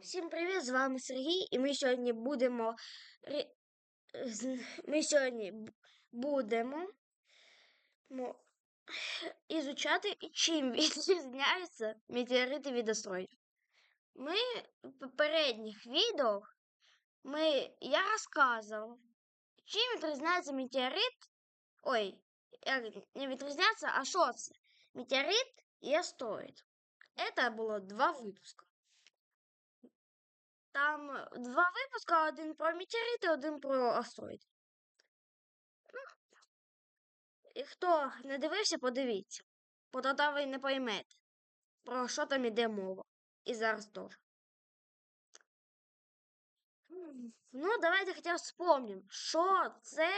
Всім привіт! З вами Сергій, і ми сьогодні будемо ми сьогодні будемо мо- ізучати, чим відрізняються метеорити від астероїдів. Ми в попередніх відео ми, я розказував, чим відрізняється метеорит. Ой, як не відрізняється, а що це? Метеорит і астероїд. Це було два випуска. Там е, два випуска: один про метеорити, один про астероїд. Ну, і хто не дивився, подивіться. Бо тоді ви не поймете, про що там іде мова. І зараз теж. Ну, давайте хоча б вспомним, що це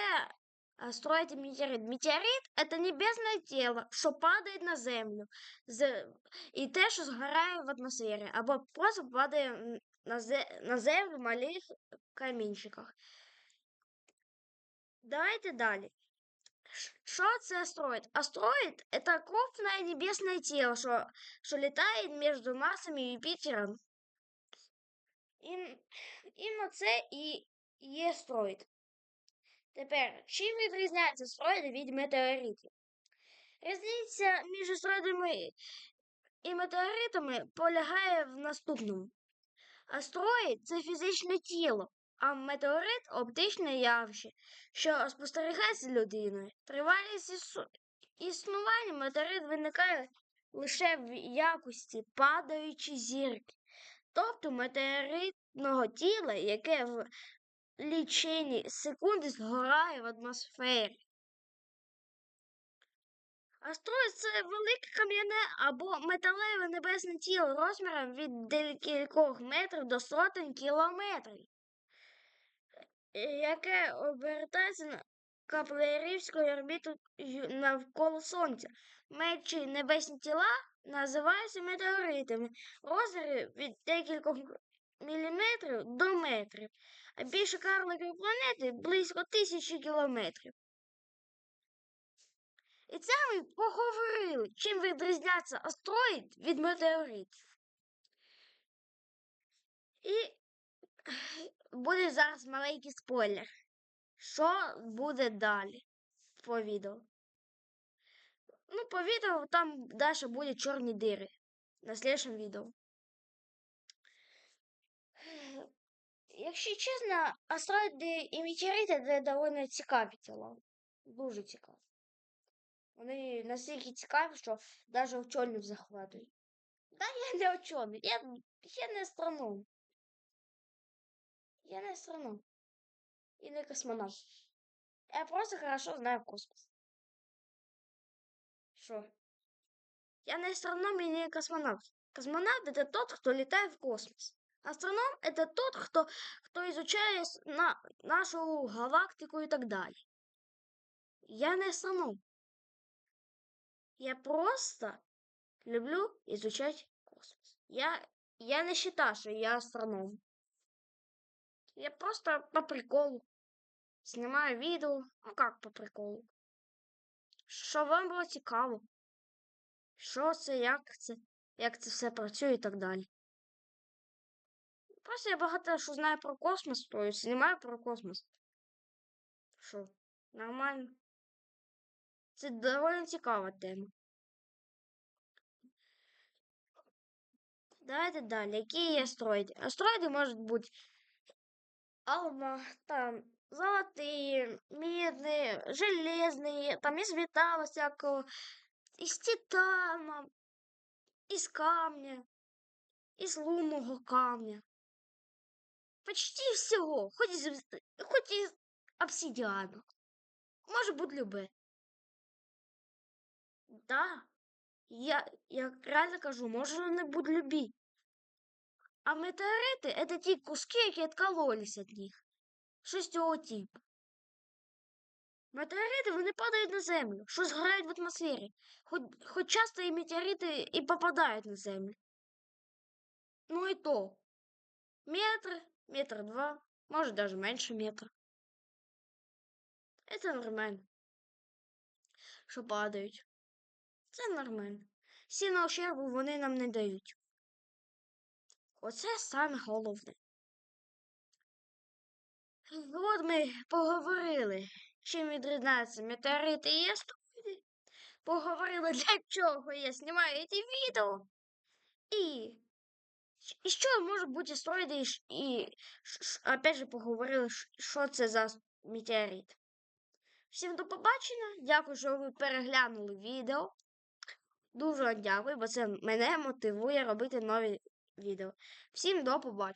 астероїд і метеорит. Метеорит – це небесне тіло, що падає на землю. І те, що згорає в атмосфері, або просто падає на, зе... на землю малих камінчиках. Давайте далі. Що це астероїд? Астероїд – це крупне небесне тіло, що, що літає між Марсом і Юпітером. Іменно це і є астероїд. Тепер, чим відрізняються астероїди від метеоритів? Різниця між астероїдами і метеоритами полягає в наступному. Астероїд це фізичне тіло, а метеорит оптичне явище, що спостерігається людиною. Тривалість ісу- існування метеорит виникає лише в якості падаючої зірки, тобто метеоритного тіла, яке в лічені секунди згорає в атмосфері. Астероїд це велике кам'яне або металеве небесне тіло розміром від декількох метрів до сотень кілометрів, е, яке обертається на каплерівською орбітою навколо Сонця. Менші небесні тіла називаються метеоритами, розміри від декількох міліметрів до метрів, а більше карлики планети близько тисячі кілометрів. І це ми поговорили, чим відрізняється астероїд від метеоритів. І буде зараз маленький спойлер. Що буде далі по відео? Ну, по відео там далі буде чорні дири на слідчому відео. Якщо чесно, астероїди і метеорити це доволі цікаві тіла. Дуже цікаві. Вони настільки цікаві, що навіть учених захватують. Да, я не учений, я, я не астроном. Я не астроном. І не космонавт. Я просто хорошо знаю космос. Що? Я не астроном и не космонавт. Космонавт это тот, кто летает в космос. Астроном это тот, кто, кто изучает на, нашу галактику и так далее. Я не астроном. Я просто люблю изучать космос. Я, я не считаю, что я астроном. Я просто по приколу снимаю відео. Ну как по приколу? Щоб вам було цікаво. Що це, як це, як це все працює і так далі. Просто я багато що знаю про космос, то і знімаю про космос. Що, нормально. Це доволі цікава тема. Давайте далі. Які є астероїди? Астероїди можуть бути алма, там, золотые, медные, железные, там из металла всякого, из титана, из камня, из лунного камня. Почти всього, хоч із, хоч із обсидіану. Може бути любе. Да, я, я реально кажу, може не бути любі. А метеорити це ті куски, які відкололись від них. Щось цього типу. Метеорити вони падають на землю, що згорають в атмосфері. Хоч, хоч часто і метеорити і попадають на землю. Ну і то. Метр, метр два, може даже менше метра. Це нормально. Що падають. Це нормально. Сильного ущербу вони нам не дають. Оце саме головне. От ми поговорили, чим відрізняються метеорити і астероїди. Поговорили, для чого я знімаю ці відео. І, і що може бути астероїди, і, опять же поговорили, що це за метеорит. Всім до побачення. Дякую, що ви переглянули відео. Дуже дякую, бо це мене мотивує робити нові відео. Всім до побачення.